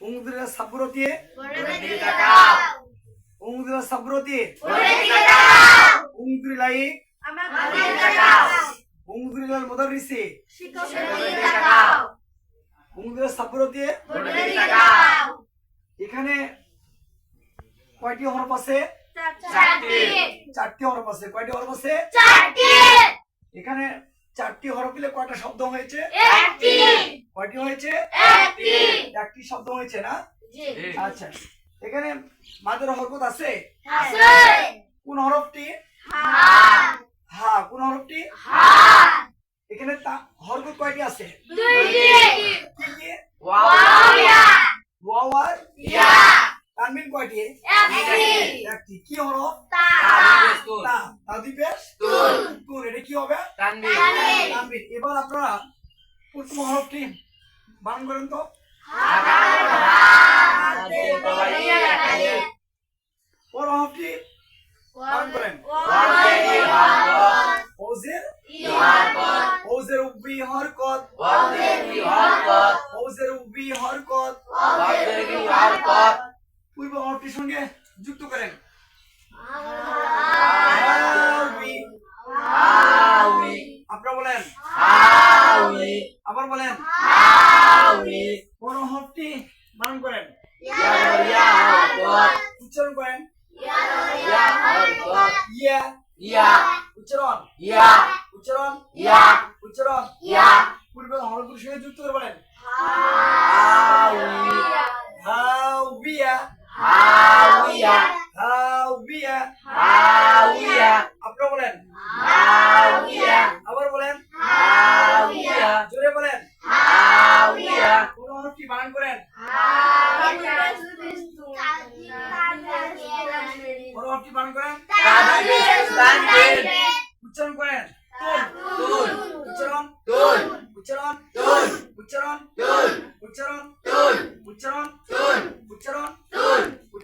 ಉಂಗುದ್ರ ಸಬ್ರತಿ ಉಂಗುದ್ರ ಸಬ್ರತಿ ಉಂಗುದ್ರಿಲ ಉಂಗುದ್ರಿಲ ಮೊದಲಿಸಿ উংদ্র সাবরতে। এখানে কয়টি হরফ আছে? চারটি। চারটি হরফ আছে। কয়টি হরফ আছে? এখানে চারটি হরফ দিলে কয়টা শব্দ হয়েছে Active. কয়টি হয়েছে Active. একটি শব্দ হয়েছে না. আচ্ছা এখানে মাদের হরকত আছে Asal. কোন হরফটি. হা কোন হরফটি. এখানে তা- হরকত কয়টি আছে Dui. কি কি. ওয়াও আর Ya. তানবিন কয়টি. একটি। কি Ta. তা। তাদি পেশ Tul. তুল এটা কি হবে? Tanwin. তানবিন এবার আপনারা প্রথম হরফটি বানান করেন তো। পর হরফটি করেন। ওজের ওজের উবি হরকত ওজের উবি হরকত পূর্ব হরফটির সঙ্গে যুক্ত করেন। আপনারা বলেন। আবার বলেন। হরফটি বানান করেন। উচ্চারণ করেন। ইয়া। উচ্চারণ। উচ্চারণ। উচ্চারণ। পূর্বে হরফটির সঙ্গে যুক্ত করে বলেন। হাউবিয়া হাউবিয়া। আপনারা বলেন। আবার বলেন। জোরে বলেন। কোন হরফটি বানান করেন। কোন হরফটি বানান করেন। উচ্চারণ করেন। তুল। উচ্চারণ। উচ্চারণ। উচ্চারণ।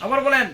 আবার বলেন।